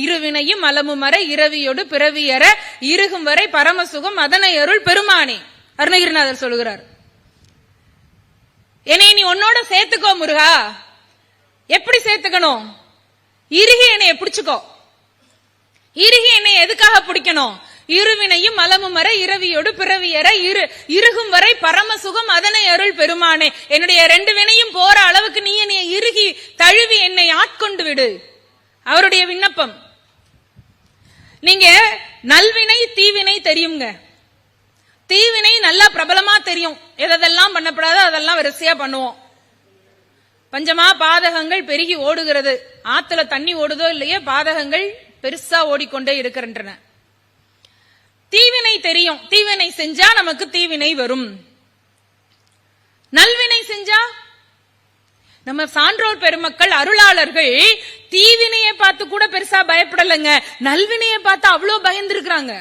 இருவினையும் அலமும் வரை இரவியோடு பிறவியற இருகும் வரை பரமசுகம் அதனை அருள் பெருமானே. அருணகிரிநாதர் சொல்லுகிறார். என்னை நீ உன்னோட சேர்த்துக்கோ முருகா. எப்படி சேர்த்துக்கணும்? இறுகி என்னைய பிடிச்சுக்கோ. இறுகி என்னை எதுக்காக பிடிக்கணும்? இருவினையும் மலமும் வர இரவியோடு பிறவியற இரு இருகும் வரை பரமசுகம் அதனை அருள் பெருமானே. என்னுடைய ரெண்டு வினையும் போற அளவுக்கு நீ என்னை இறுகி தழுவி என்னை ஆட்கொண்டு விடு. அவருடைய விண்ணப்பம். நீங்க நல்வினை தீவினை தெரியுங்க தீவினை நல்லா பிரபலமா தெரியும். எதெல்லாம் பண்ணப்படாதோ அதெல்லாம் வரிசையா பண்ணுவோம். பஞ்சமா பாதகங்கள் பெருகி ஓடுகிறது. ஆத்துல தண்ணி ஓடுதோ இல்லையோ பாதகங்கள் பெருசா ஓடிக்கொண்டே இருக்கின்றன. தீவினை தெரியும். தீவினை செஞ்சா நமக்கு தீவினை வரும். நல்வினை செஞ்சா நம்ம சான்றோர் பெருமக்கள் அருளாளர்கள் தீவினையை பார்த்து கூட பெருசா பயப்படலைங்க. நல்வினையை பார்த்து அவ்வளவு பயந்துருக்கிறாங்க.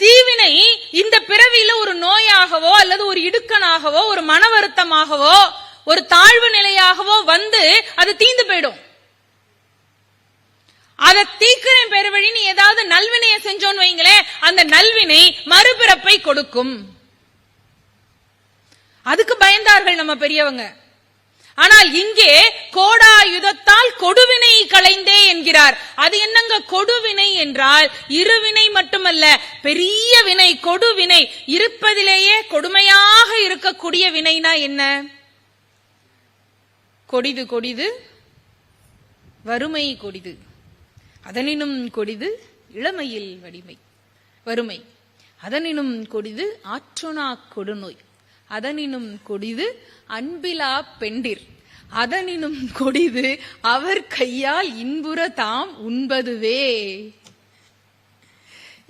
தீவினை இந்த பிறவியில ஒரு நோயாகவோ அல்லது ஒரு இடுக்கனாகவோ ஒரு மன வருத்தமாகவோ ஒரு தாழ்வு நிலையாகவோ வந்து அது தீந்து போயிடும். அதை தீக்கிறேன் பெருவழி நீ ஏதாவது நல்வினையை செஞ்சோன்னு வைங்களேன் அந்த நல்வினை மறுபிறப்பை கொடுக்கும். அதுக்கு பயந்தார்கள் நம்ம பெரியவங்க. ஆனால் இங்கே கோடாயுதத்தால் கொடுவினை களைந்தே என்கிறார். அது என்னங்க கொடுவினை என்றால் இருவினை மட்டுமல்ல பெரிய வினை கொடுவினை. இருப்பதிலேயே கொடுமையாக இருக்கக்கூடிய வினைனா என்ன? கொடிது கொடிது. வறுமை கொடிது. அதனினும் கொடிது இளமையில் வடிமை. வறுமை. அதனினும் கொடிது ஆற்றுணா கொடுநோய். அதனினும் கொடிது அன்பிலா பெண்டிர். அதனினும் கொடிது அவர் கையால் இன்புற தாம் உண்பதுவே.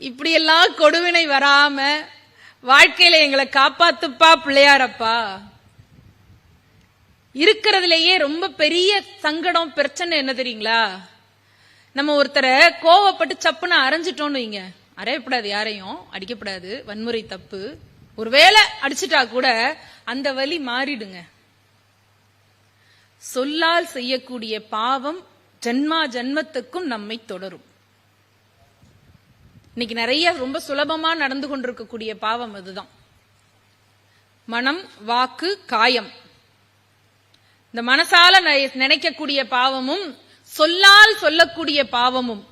இப்படியெல்லாம் கொடுவினை வராம வாழ்க்கையில எங்களை காப்பாத்துப்பா பிள்ளையாரப்பா. இருக்கிறதுலயே ரொம்ப பெரிய சங்கடம் பிரச்சனை என்ன தெரியுங்களா? நம்ம ஒருத்தரை கோவப்பட்டு சப்புன்னு அரைஞ்சிட்டோம்னு வைங்க. அறையப்படாது யாரையும் அடிக்கப்படாது. வன்முறை தப்பு. ஒருவேளை அடிச்சிட்டா கூட அந்த வலி மாறிடுங்க. சொல்லால் செய்யக்கூடிய பாவம் ஜன்மா ஜென்மத்துக்கும் நம்மை தொடரும். இன்னைக்கு நிறைய ரொம்ப சுலபமா நடந்து கொண்டிருக்கக்கூடிய பாவம் அதுதான். மனம் வாக்கு காயம். இந்த மனசால நெ- நினைக்கக்கூடிய பாவமும் சொல்லால் சொல்லக்கூடிய பாவமும்.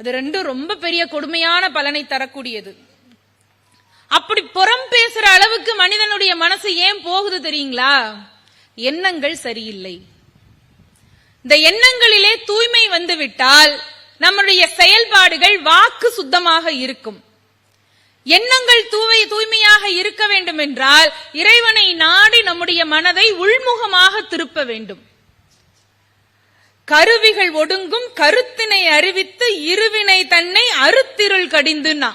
அது ரெண்டும் ரொம்ப பெரிய கொடுமையான பலனை தரக்கூடியது. அப்படி புறம் பேசுற அளவுக்கு மனிதனுடைய மனசு ஏன் போகுது தெரியுங்களா? எண்ணங்கள் சரியில்லை. இந்த எண்ணங்களிலே தூய்மை வந்துவிட்டால் நம்முடைய செயல்பாடுகள் வாக்கு சுத்தமாக இருக்கும். எண்ணங்கள் தூவை தூய்மையாக இருக்க வேண்டும் என்றால் இறைவனை நாடி நம்முடைய மனதை உள்முகமாக திருப்ப வேண்டும். கருவிகள் ஒடுங்கும் கருத்தினை அறிவித்து இருவினை தன்னை அறுத்திருள் கடிந்துனா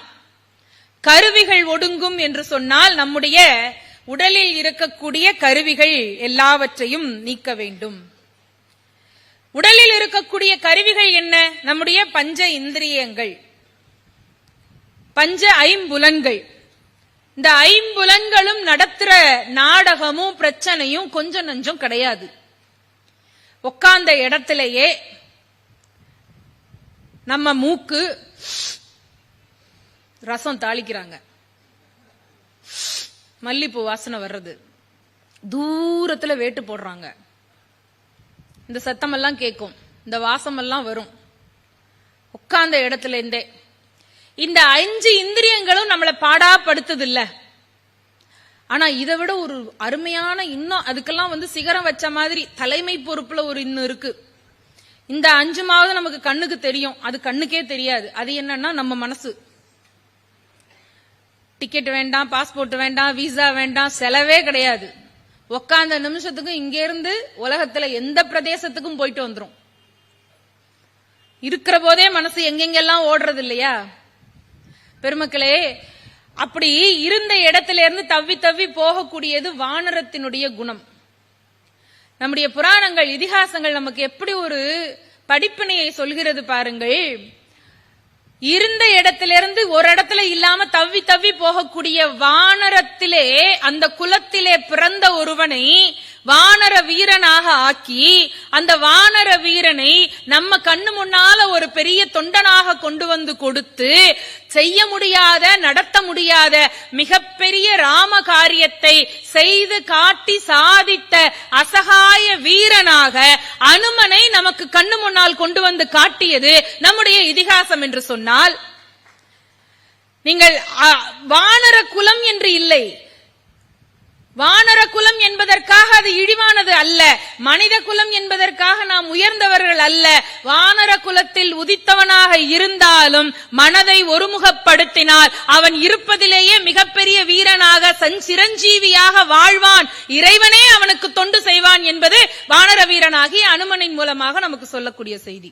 கருவிகள் ஒடுங்கும் என்று சொன்னால் நம்முடைய உடலில் இருக்கக்கூடிய கருவிகள் எல்லாவற்றையும் நீக்க வேண்டும். உடலில் இருக்கக்கூடிய கருவிகள் என்ன? நம்முடைய பஞ்ச இந்திரியங்கள். பஞ்ச ஐம்புலன்கள். இந்த ஐம்புலன்களும் நடத்துற நாடகமும் பிரச்சனையும் கொஞ்சம் நஞ்சம் கிடையாது. உட்கார்ந்த இடத்திலேயே நம்ம மூக்கு ரசம் தாளிக்கிறாங்க. மல்லிப்பூ வாசனை வர்றது. தூரத்துல வேட்டு போடுறாங்க. இந்த சத்தமெல்லாம் கேட்கும் இந்த வாசமெல்லாம் வரும். உட்கார்ந்த இடத்துல இருந்தே இந்த அஞ்சு இந்திரியங்களும் நம்மளை பாடாப்படுத்துது இல்ல ஆனா இதை விட ஒரு அருமையான இன்னும் அதுக்கெல்லாம் வந்து சிகரம் வச்ச மாதிரி தலைமை பொறுப்புல ஒரு இன்னும் இருக்கு. இந்த அஞ்சுமாவது நமக்கு கண்ணுக்கு தெரியும். அது கண்ணுக்கே தெரியாது. அது என்னன்னா நம்ம மனசு. டிக்கெட் வேண்டாம் பாஸ்போர்ட் வேண்டாம் விசா வேண்டாம் செலவே கிடையாது. உக்காந்த நிமிஷத்துக்கும் இங்க இருந்து உலகத்துல எந்த பிரதேசத்துக்கும் போயிட்டு வந்துரும். இருக்கிற போதே மனசு எங்கெங்கெல்லாம் ஓடுறது இல்லையா பெருமக்களே அப்படி இருந்த இடத்துல இருந்து தவ்வி தவ்வி போகக்கூடியது வானரத்தினுடைய குணம். நம்முடைய புராணங்கள் இதிகாசங்கள் நமக்கு எப்படி ஒரு படிப்பினையை சொல்கிறது பாருங்கள். இருந்த இடத்திலிருந்து ஒரு இடத்துல இல்லாம தவ்வி தவ்வி போகக்கூடிய வானரத்திலே அந்த குலத்திலே பிறந்த ஒருவனை வானர வீரனாக ஆக்கி அந்த வானர வீரனை நம்ம கண்ணு முன்னால ஒரு பெரிய தொண்டனாக கொண்டு வந்து கொடுத்து செய்ய முடியாத நடத்த முடியாத மிகப்பெரிய ராம காரியத்தை செய்து காட்டி சாதித்த அசகாய வீரனாக அனுமனை நமக்கு கண்ணு முன்னால் கொண்டு வந்து காட்டியது நம்முடைய இதிகாசம் என்று சொன்னால் நீங்கள் வானர குலம் என்று இல்லை. வானர குலம் என்பதற்காக அது இழிவானது அல்ல. மனித குலம் என்பதற்காக நாம் உயர்ந்தவர்கள் அல்ல. வானர குலத்தில் உதித்தவனாக இருந்தாலும் மனதை ஒருமுகப்படுத்தினால் அவன் இருப்பதிலேயே மிகப்பெரிய வீரனாக சஞ்சிரஞ்சீவியாக வாழ்வான். இறைவனே அவனுக்கு தொண்டு செய்வான் என்பது வானர வீரனாகி அனுமனின் மூலமாக நமக்கு சொல்லக்கூடிய செய்தி.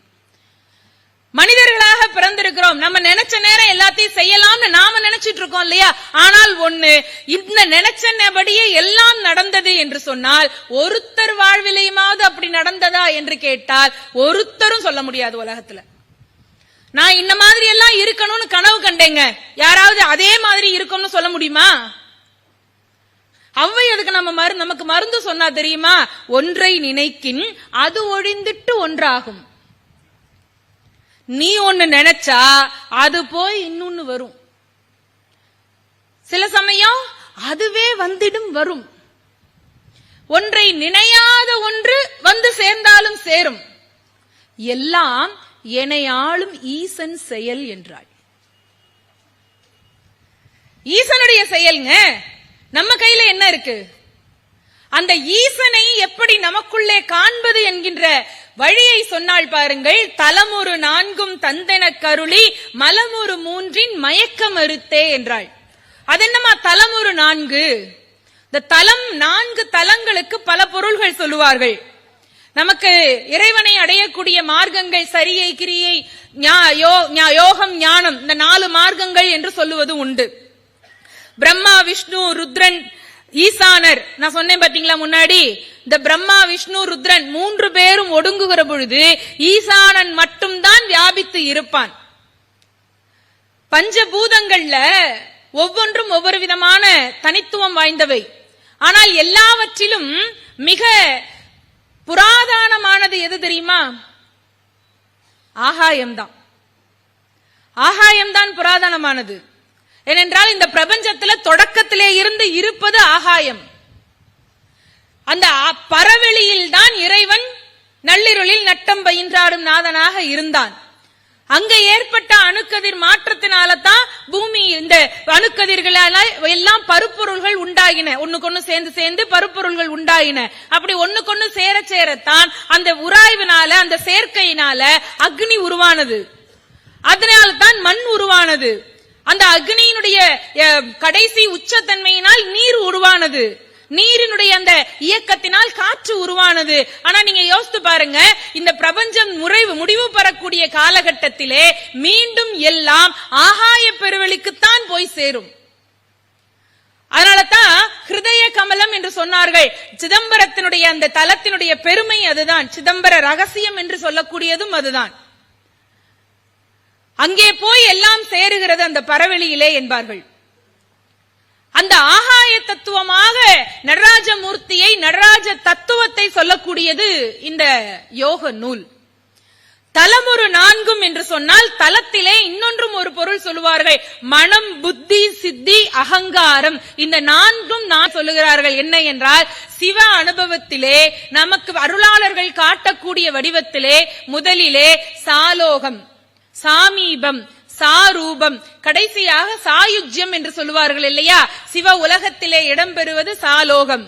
மனிதர்களாக பிறந்திருக்கிறோம். நம்ம நினைச்ச நேரம் எல்லாத்தையும் செய்யலாம்னு நாம நினைச்சிட்டு இருக்கோம் இல்லையா? ஆனால் ஒண்ணு இந்த நினைச்சபடியே எல்லாம் நடந்தது என்று சொன்னால் ஒருத்தர் வாழ்விலையுமாவது அப்படி நடந்ததா என்று கேட்டால் ஒருத்தரும் சொல்ல முடியாது உலகத்துல. நான் இந்த மாதிரி எல்லாம் இருக்கணும்னு கனவு கண்டேங்க. யாராவது அதே மாதிரி இருக்கும்னு சொல்ல முடியுமா? அவ்வை அதுக்கு நம்ம மரு நமக்கு மருந்து சொன்னா தெரியுமா? ஒன்றை நினைக்கின் அது ஒழிந்துட்டு ஒன்றாகும். நீ ஒன்னு நினைச்சா அது போய் இன்னொன்னு வரும். சில சமயம் அதுவே வந்திடும் வரும். ஒன்றை நினையாத ஒன்று வந்து சேர்ந்தாலும் சேரும். எல்லாம் என்னை ஆளும் ஈசன் செயல் என்றாள். ஈசனுடைய செயல்ங்க நம்ம கையில என்ன இருக்கு? அந்த ஈசனை எப்படி நமக்குள்ளே காண்பது என்கின்ற வழியை சொன்னால் பாருங்கள். தலமுறு நான்கும் தந்தென கருளி மலமுறு மூன்றின் மயக்க மறுத்தே என்றாள். அதென்னமா தலமுறு நான்கு? இந்த தலம் நான்கு தலங்களுக்கு பல பொருள்கள் சொல்லுவார்கள். நமக்கு இறைவனை அடையக்கூடிய மார்க்கங்கள் சரியை கிரியை ஞா- யோ- ஞா- யோகம் ஞானம் இந்த நாலு மார்க்கங்கள் என்று சொல்லுவது உண்டு. பிரம்மா விஷ்ணு ருத்ரன் ஈசானர் நான் சொன்னேன் பாத்தீங்களா முன்னாடி? இந்த பிரம்மா விஷ்ணு ருத்ரன் மூன்று பேரும் ஒடுங்குகிற பொழுது ஈசானன் மட்டும்தான் வியாபித்து இருப்பான். பஞ்சபூதங்கள்ல ஒவ்வொன்றும் ஒவ்வொரு விதமான தனித்துவம் வாய்ந்தவை. ஆனால் எல்லாவற்றிலும் மிக புராதனமானது எது தெரியுமா? ஆகாயம்தான். ஆகாயம்தான் புராதனமானது. ஏனென்றால் இந்த பிரபஞ்சத்துல தொடக்கத்திலே இருந்து இருப்பது ஆகாயம். அந்த பரவெளியில் தான் இறைவன் நள்ளிருளில் நட்டம் பயின்றாடும் நாதனாக இருந்தான். அங்க ஏற்பட்ட அணுக்கதிர் மாற்றத்தினால தான் பூமி இந்த அணுக்கதிர்களால எல்லாம் பருப்பொருள்கள் உண்டாகின ஒண்ணுக்கொன்னு சேர்ந்து சேர்ந்து பருப்பொருள்கள் உண்டாகின அப்படி ஒண்ணுக்கொன்னு சேர சேரத்தான் அந்த உராய்வினால அந்த சேர்க்கையினால அக்னி உருவானது. அதனால தான் மண் உருவானது. அந்த அக்னியினுடைய அஹ், கடைசி உச்சத்தன்மையினால் நீர் உருவானது. நீரினுடைய அந்த இயக்கத்தினால் காற்று உருவானது. ஆனா நீங்க யோசித்து பாருங்க இந்த பிரபஞ்சம் முறைவு முடிவு பெறக்கூடிய காலகட்டத்திலே மீண்டும் எல்லாம் ஆகாய பெருவெளிக்குத்தான் போய் சேரும். அதனாலதான் ஹிருதய கமலம் என்று சொன்னார்கள். சிதம்பரத்தினுடைய அந்த தலத்தினுடைய பெருமை அதுதான். சிதம்பர ரகசியம் என்று சொல்லக்கூடியதும் அதுதான். அங்கே போய் எல்லாம் சேருகிறது அந்த பரவெளியிலே என்பார்கள். அந்த ஆகாய தத்துவமாக நடராஜ மூர்த்தியை நடராஜ தத்துவத்தை சொல்லக்கூடியது இந்த யோக நூல். தலமொரு நான்கும் என்று சொன்னால் தலத்திலே இன்னொன்றும் ஒரு பொருள் சொல்லுவார்கள். மனம் புத்தி சித்தி அகங்காரம். இந்த நான்கும் நான் சொல்லுகிறார்கள். என்ன என்றால் சிவ அனுபவத்திலே நமக்கு அருளாளர்கள் காட்டக்கூடிய வடிவத்திலே முதலிலே சாலோகம். சாமீபம் சாரூபம் கடைசியாக சாயுஜ்யம் என்று சொல்லுவார்கள் இல்லையா? சிவ உலகத்திலே இடம்பெறுவது சாலோகம்.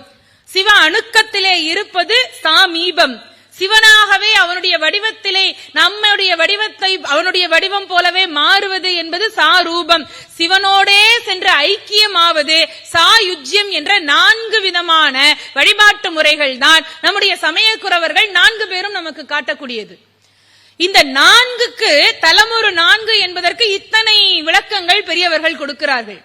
சிவ அணுக்கத்திலே இருப்பது சாமீபம். சிவனாகவே அவனுடைய வடிவத்திலே நம்முடைய வடிவத்தை அவனுடைய வடிவம் போலவே மாறுவது என்பது சாரூபம். சிவனோடே சென்று ஐக்கியமாவது சாயுஜ்யம் என்ற நான்கு விதமான வழிபாட்டு முறைகள் தான் நம்முடைய சமயக்குறவர்கள் நான்கு பேரும் நமக்கு காட்டக்கூடியது. இந்த நான்குக்கு தலமொரு நான்கு என்பதற்கு இத்தனை விளக்கங்கள் பெரியவர்கள் கொடுக்கிறார்கள்.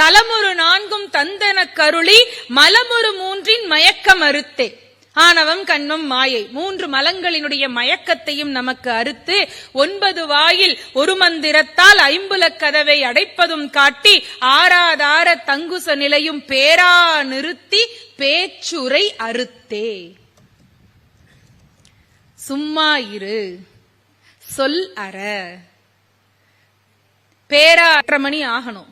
தலமுறு நான்கும் தந்தன கருளி மலமுறு மூன்றின் மயக்கம் அறுத்தே. ஆணவம் கண்ணும் மாயை. மூன்று மலங்களினுடைய மயக்கத்தையும் நமக்கு அறுத்து ஒன்பது வாயில் ஒரு மந்திரத்தால் ஐம்புலக் கதவை அடைப்பதும் காட்டி ஆறாதார தங்குச நிலையும் பேரா நிறுத்தி பேச்சுரை அறுத்தே. சும்மா இரு. சொல் அற. பேராற்ற மணி ஆகணும்.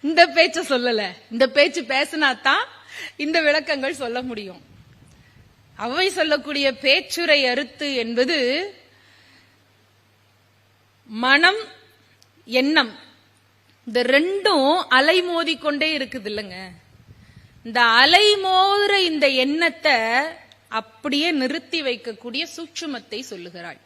இந்த பேச்ச சொல்லல. இந்த பேச்சு பேசினாதான் இந்த விளக்கங்கள் சொல்ல முடியும். அவை சொல்லக்கூடிய பேச்சுரை அறுத்து என்பது மனம் எண்ணம். இந்த ரெண்டும் அலைமோதி கொண்டே இருக்குது இல்லைங்க இந்த அலைமோதுற இந்த எண்ணத்தை அப்படியே நிறுத்தி வைக்கக்கூடிய சூட்சுமத்தை சொல்லுகிறாள்.